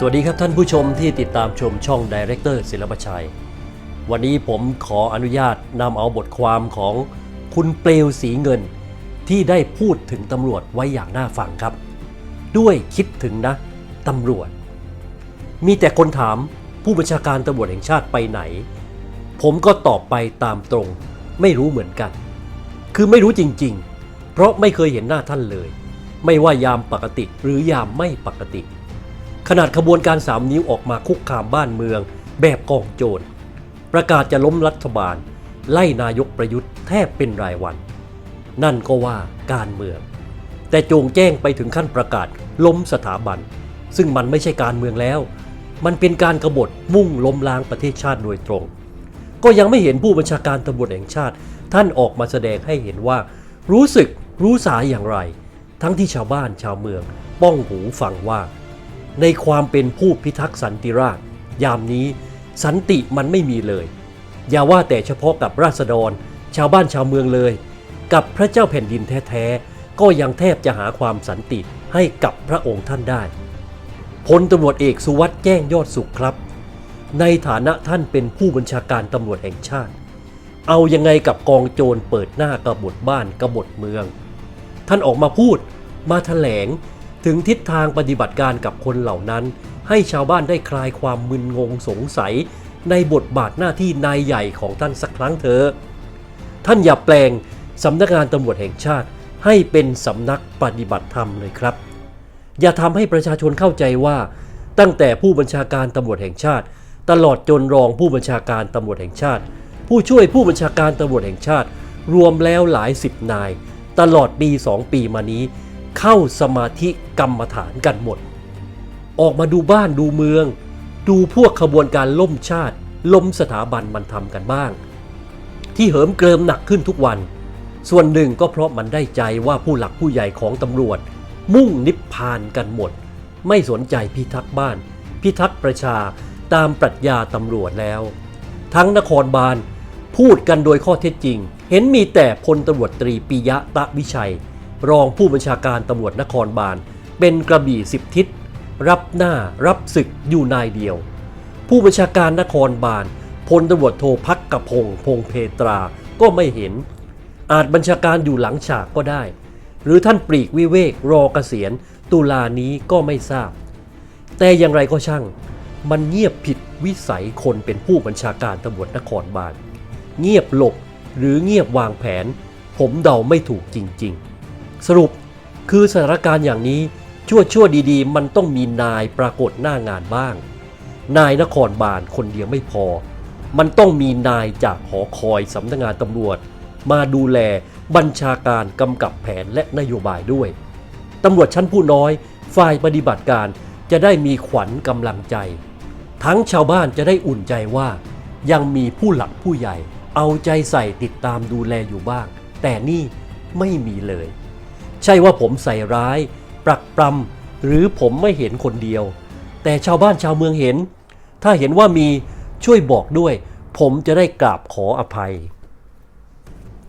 สวัสดีครับท่านผู้ชมที่ติดตามชมช่องดีเรคเตอร์ศิลปชัย วันนี้ผมขออนุญาตนำเอาบทความของคุณเปลวสีเงิน ที่ได้พูดถึงตำรวจไว้อย่างน่าฟังครับ ด้วยคิดถึงนะตำรวจ มีแต่คนถามผู้บัญชาการตำรวจแห่งชาติไปไหน ผมก็ตอบไปตามตรง ไม่รู้เหมือนกัน คือไม่รู้จริง ๆ เพราะไม่เคยเห็นหน้าท่านเลย ไม่ว่ายามปกติหรือยามไม่ปกติ ขนาดขบวนการสามนิ้วออกมาคุกคามบ้านเมือง แบบกองโจร ประกาศจะล้มรัฐบาล ไล่นายกประยุทธ์แทบเป็นรายวัน นั่นก็ว่าการเมือง แต่โจงแจ้งไปถึงขั้นประกาศล้มสถาบัน ซึ่งมันไม่ใช่การเมืองแล้ว มันเป็นการกบฏมุ่งล้มล้างประเทศชาติโดยตรง ก็ยังไม่เห็นผู้บัญชาการตำรวจแห่งชาติ ท่านออกมาแสดงให้เห็นว่า รู้สึกรู้สาอย่างไร ทั้งที่ชาวบ้านชาวเมือง ป้องหูฟังว่า ในความเป็นผู้พิทักษ์สันติราษฎร์ยามนี้สันติมันไม่มีเลย อย่าว่าแต่เฉพาะกับราษฎร ชาวบ้านชาวเมืองเลย กับพระเจ้าแผ่นดินแท้ๆ ก็ยังแทบจะหาความสันติให้กับพระองค์ท่านได้พลตำรวจเอกสุวัสด์แจ้งยอดสุขครับ ในฐานะท่านเป็นผู้บัญชาการตำรวจแห่งชาติ เอายังไงกับกองโจรเปิดหน้ากบฏบ้านกบฏเมือง ท่านออกมาพูดมาแถลง ถึงทิศทางปฏิบัติการกับคนเหล่านั้น ให้ชาวบ้านได้คลายความมึนงงสงสัย ในบทบาทหน้าที่นายใหญ่ของท่านสักครั้งเถอะท่านอย่าแปลงสำนักงานตำรวจแห่งชาติ ให้เป็นสำนักปฏิบัติธรรมเลยครับ อย่าทำให้ประชาชนเข้าใจว่า ตั้งแต่ผู้บัญชาการตำรวจแห่งชาติ ตลอดจนรองผู้บัญชาการตำรวจแห่งชาติ ผู้ช่วยผู้บัญชาการตำรวจแห่งชาติ รวมแล้วหลายสิบนาย ตลอดปีสองปีมานี้ เข้าสมาธิกรรมฐานกันหมด ออกมาดูบ้านดูเมือง ดูพวกขบวนการล่มชาติ ล้มสถาบันมันทำกันบ้าง ที่เหิมเกริมหนักขึ้นทุกวัน ส่วนหนึ่งก็เพราะมันได้ใจว่าผู้หลักผู้ใหญ่ของตำรวจ มุ่งนิพพานกันหมด ไม่สนใจพิทักษ์บ้าน พิทักษ์ประชาตามปรัชญาตำรวจแล้ว ทั้งนครบาลพูดกันโดยข้อเท็จจริง เห็นมีแต่พลตำรวจตรีปิยะตะวิชัย รองผู้บัญชาการตำรวจนครบาล เป็นกระบี่สิบทิศ รับหน้ารับศึกอยู่นายเดียว ผู้บัญชาการนครบาลพลตำรวจโทพักกระพงพงเพตราก็ไม่เห็น อาจบัญชาการอยู่หลังฉากก็ได้ หรือท่านปลีกวิเวกรอเกษียณตุลานี้ก็ไม่ทราบ แต่อย่างไรก็ช่าง มันเงียบผิดวิสัยคนเป็นผู้บัญชาการตำรวจนครบาล เงียบหลบหรือเงียบวางแผน ผมเดาไม่ถูกจริง ๆ สรุปคือสถานการณ์อย่างนี้ชั่วชั่วดีๆ มันต้องมีนายปรากฏหน้างานบ้าง นายนครบาลคนเดียวไม่พอ มันต้องมีนายจากหอคอยสำนักงานตำรวจ มาดูแลบัญชาการกำกับแผนและนโยบายด้วยตำรวจชั้นผู้น้อยฝ่ายปฏิบัติการจะได้มีขวัญกำลังใจ ทั้งชาวบ้านจะได้อุ่นใจว่า ยังมีผู้หลักผู้ใหญ่ เอาใจใส่ติดตามดูแลอยู่บ้าง แต่นี่ไม่มีเลย ใช่ว่าผมใส่ร้าย ปรักปรำหรือผมไม่เห็นคนเดียว แต่ชาวบ้านชาวเมืองเห็น ถ้าเห็นว่ามีช่วยบอกด้วย ผมจะได้กราบขออภัย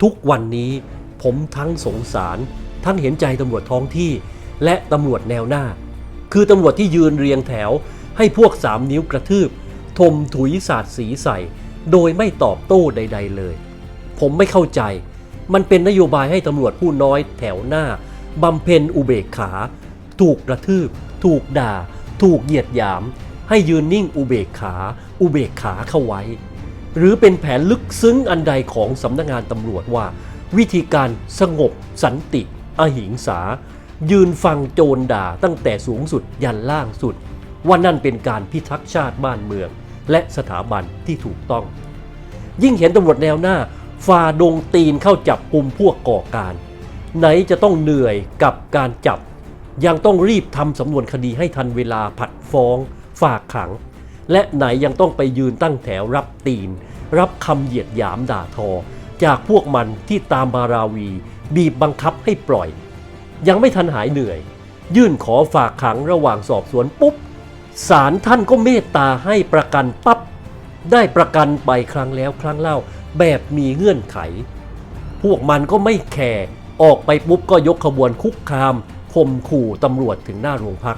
ทุกวันนี้ผมทั้งสงสาร ทั้งเห็นใจตำรวจท้องที่ และตำรวจแนวหน้า คือตำรวจที่ยืนเรียงแถว ให้พวกสามนิ้วกระทืบ ทมถุยสาดสีใส่ โดยไม่ตอบโต้ใด ๆ เลย ผมไม่เข้าใจ มันเป็นนโยบายให้ตำรวจผู้น้อยแถวหน้าบำเพ็ญอุเบกขา ถูกกระทืบ ถูกด่า ถูกเหยียดหยาม ให้ยืนนิ่งอุเบกขา อุเบกขาเข้าไว้ หรือเป็นแผนลึกซึ้งอันใดของสำนักงานตำรวจว่า วิธีการสงบสันติอหิงสา ยืนฟังโจรด่าตั้งแต่สูงสุดยันล่างสุด ว่านั่นเป็นการพิทักษ์ชาติบ้านเมือง และสถาบันที่ถูกต้อง ยิ่งเห็นตำรวจแนวหน้า ฝ่าดงตีนเข้าจับกลุ่มพวกก่อการ ไหนจะต้องเหนื่อยกับการจับ ยังต้องรีบทำสำนวนคดีให้ทันเวลาผัดฟ้อง ฝากขัง และไหนยังต้องไปยืนตั้งแถวรับตีน รับคำเหยียดหยามด่าทอ จากพวกมันที่ตามมาราวี บีบบังคับให้ปล่อย ยังไม่ทันหายเหนื่อย ยื่นขอฝากขังระหว่างสอบสวนปุ๊บศาลท่านก็เมตตาให้ประกันปับ๊บได้ประกันไปครั้งแล้วครั้งเล่า แบบมีเงื่อนไข พวกมันก็ไม่แคร์ออกไปปุ๊บก็ยกขบวนคุกคามข่มขู่ตำรวจถึงหน้าโรงพัก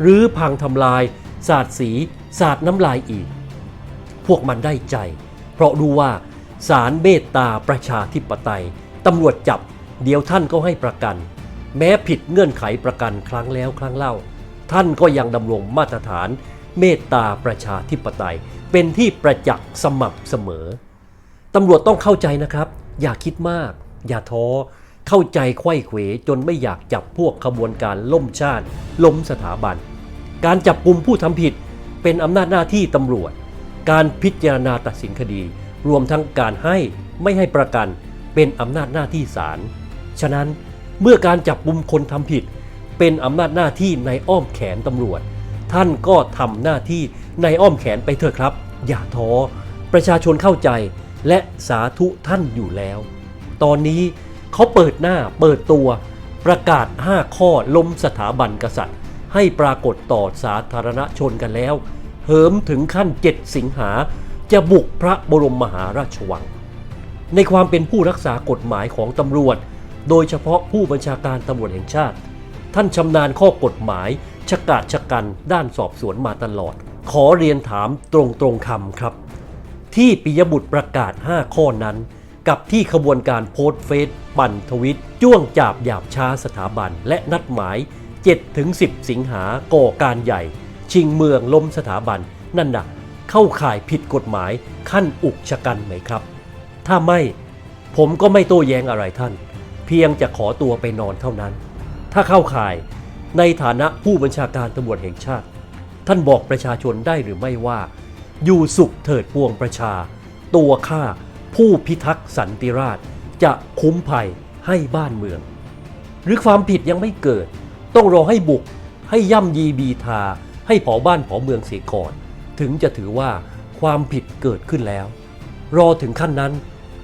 หรือพังทำลาย สาดสี สาดน้ำลายอีก พวกมันได้ใจ เพราะรู้ว่าศาลเมตตาประชาธิปไตยตำรวจจับ เดี๋ยวท่านก็ให้ประกัน แม้ผิดเงื่อนไขประกันครั้งแล้วครั้งเล่า ท่านก็ยังดำรงมาตรฐาน เมตตาประชาธิปไตยเป็นที่ประจักษ์สม่ำเสมอ ตำรวจต้องเข้าใจนะครับ อย่าคิดมาก อย่าท้อ เข้าใจไขว้เขวจนไม่อยากจับพวกขบวนการล่มชาติ ล้มสถาบัน การจับกลุ่มผู้ทำผิด เป็นอำนาจหน้าที่ตำรวจ การพิจารณาตัดสินคดี รวมทั้งการให้ไม่ให้ประกัน เป็นอำนาจหน้าที่ศาล ฉะนั้นเมื่อการจับกลุ่มคนทำผิด เป็นอำนาจหน้าที่ในอ้อมแขนตำรวจ ท่านก็ทำหน้าที่ในอ้อมแขนไปเถอะครับ อย่าท้อ ประชาชนเข้าใจ และสาธุท่านอยู่แล้ว ตอนนี้เขาเปิดหน้าเปิดตัวประกาศ 5 ข้อล้มสถาบันกษัตริย์ ให้ปรากฏต่อสาธารณชนกันแล้ว เหิมถึงขั้น 7 สิงหาจะบุกพระบรมมหาราชวัง ในความเป็นผู้รักษากฎหมายของตำรวจ โดยเฉพาะผู้บัญชาการตำรวจแห่งชาติ ท่านชำนาญข้อกฎหมายชะกาจชะกันด้านสอบสวนมาตลอด ขอเรียนถามตรงตรงๆคำครับ ที่ปิยบุตรประกาศ 5 ข้อนั้น กับที่ขบวนการโพสเฟซปั่นทวิต จ้วงจาบหยาบช้าสถาบัน และนัดหมาย 7-10 สิงหาก่อการใหญ่ ชิงเมืองล้มสถาบัน นั่นน่ะเข้าข่ายผิดกฎหมายขั้นอุกชะกันไหมครับ ถ้าไม่ผมก็ไม่โต้แย้งอะไรท่าน เพียงจะขอตัวไปนอนเท่านั้น ถ้าเข้าข่ายในฐานะผู้บัญชาการตำรวจแห่งชาติ ท่านบอกประชาชนได้หรือไม่ว่า อยู่สุขเถิดปวงประชา ตัวข้าผู้พิทักษ์สันติราษจะคุ้มภัยให้บ้านเมือง หรือความผิดยังไม่เกิด ต้องรอให้บุกให้ย่ำยีบีทา ให้เผาบ้านเผาเมืองเสียก่อน ถึงจะถือว่าความผิดเกิดขึ้นแล้ว รอถึงขั้นนั้น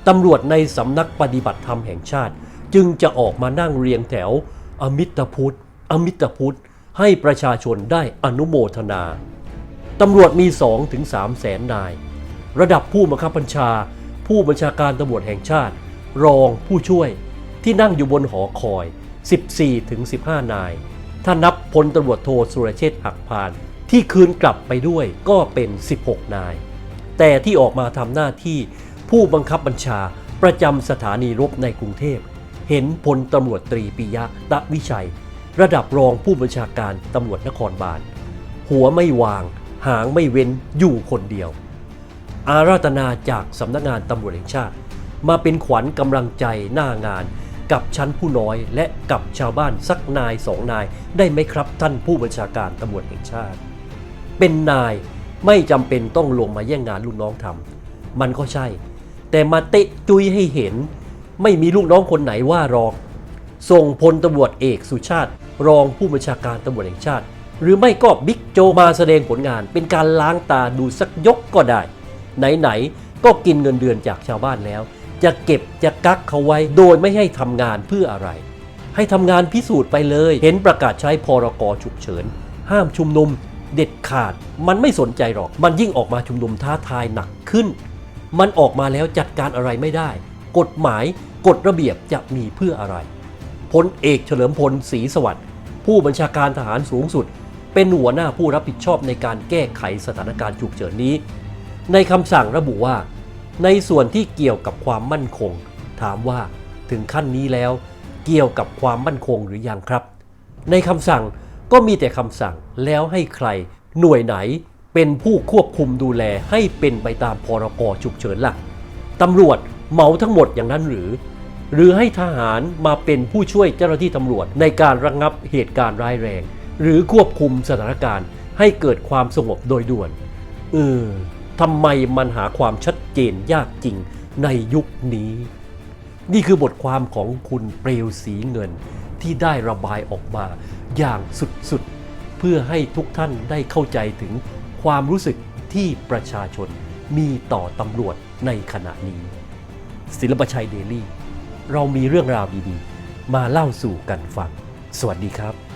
ตำรวจในสำนักปฏิบัติธรรมแห่งชาติ จึงจะออกมานั่งเรียงแถว อมิตรพุทธ อมิตรพุทธ ให้ประชาชนได้อนุโมทนา ตำรวจมี 2-3ถึง3แสนนาย ระดับผู้บังคับบัญชา ผู้บัญชาการตำรวจแห่งชาติ รองผู้ช่วยที่นั่งอยู่บนหอคอย 14ถึง15 นาย ถ้านับพลตำรวจโทสุรเชษฐ์หักพาน ที่คืนกลับไปด้วยก็เป็น 16 นาย แต่ที่ออกมาทำหน้าที่ผู้บังคับบัญชาประจำสถานีรบในกรุงเทพ เห็นพลตำรวจตรีปิยะตะวิชัย ระดับรองผู้บัญชาการตำรวจนครบาลหัวไม่วาง หางไม่เว้นอยู่คนเดียว อาราธนาจากสำนักงานตำรวจแห่งชาติ มาเป็นขวัญกำลังใจหน้างานกับชั้นผู้น้อยและกับชาวบ้านสักนายสองนายได้ไหมครับท่านผู้บัญชาการตำรวจแห่งชาติ เป็นนายไม่จำเป็นต้องลงมาแย่งงานลูกน้องทำมันก็ใช่ แต่มาเตะจุยให้เห็น ไม่มีลูกน้องคนไหนว่าหรอก ส่งพลตำรวจเอกสุชาติ รองผู้บัญชาการตำรวจแห่งชาติ หรือไม่ก็บิ๊กโจมาแสดงผลงาน เป็นการล้างตาดูสักยกก็ได้ ไหนๆก็กินเงินเดือนจากชาวบ้านแล้ว จะเก็บจะกักเขาไว้โดยไม่ให้ทำงานเพื่ออะไร ให้ทำงานพิสูจน์ไปเลย เห็นประกาศใช้พรกฉุกเฉิน ห้ามชุมนุม เด็ดขาด มันไม่สนใจหรอก มันยิ่งออกมาชุมนุมท้าทายหนักขึ้น มันออกมาแล้วจัดการอะไรไม่ได้ กฎหมายกฎระเบียบจะมีเพื่ออะไรพลเอกเฉลิมพลศรีสวัสดิ์ผู้บัญชาการทหารสูงสุด เป็นหัวหน้าผู้รับผิดชอบในการแก้ไขสถานการณ์ฉุกเฉินนี้ ในคำสั่งระบุว่า ในส่วนที่เกี่ยวกับความมั่นคง ถามว่าถึงขั้นนี้แล้ว เกี่ยวกับความมั่นคงหรือยังครับ ในคำสั่งก็มีแต่คำสั่งแล้วให้ใครหน่วยไหนเป็นผู้ควบคุมดูแลให้เป็นไปตามพรกฉุกเฉินล่ะตำรวจเหมาทั้งหมดอย่างนั้นหรือ หรือให้ทหารมาเป็นผู้ช่วยเจ้าหน้าที่ตำรวจในการระงงับเหตุการณ์ร้ายแรง หรือควบคุมสถานการณ์ให้เกิดความสงบโดยด่วนเออทำไมมันหาความชัดเจนยากจริงในยุคนี้ นี่คือบทความของคุณเปลวสีเงินที่ได้ระบายออกมาอย่างสุดๆ เพื่อให้ทุกท่านได้เข้าใจถึงความรู้สึกที่ประชาชนมีต่อตำรวจในขณะนี้ ศิลปชัยเดลี่ เรามีเรื่องราวดีๆ มาเล่าสู่กันฟัง สวัสดีครับ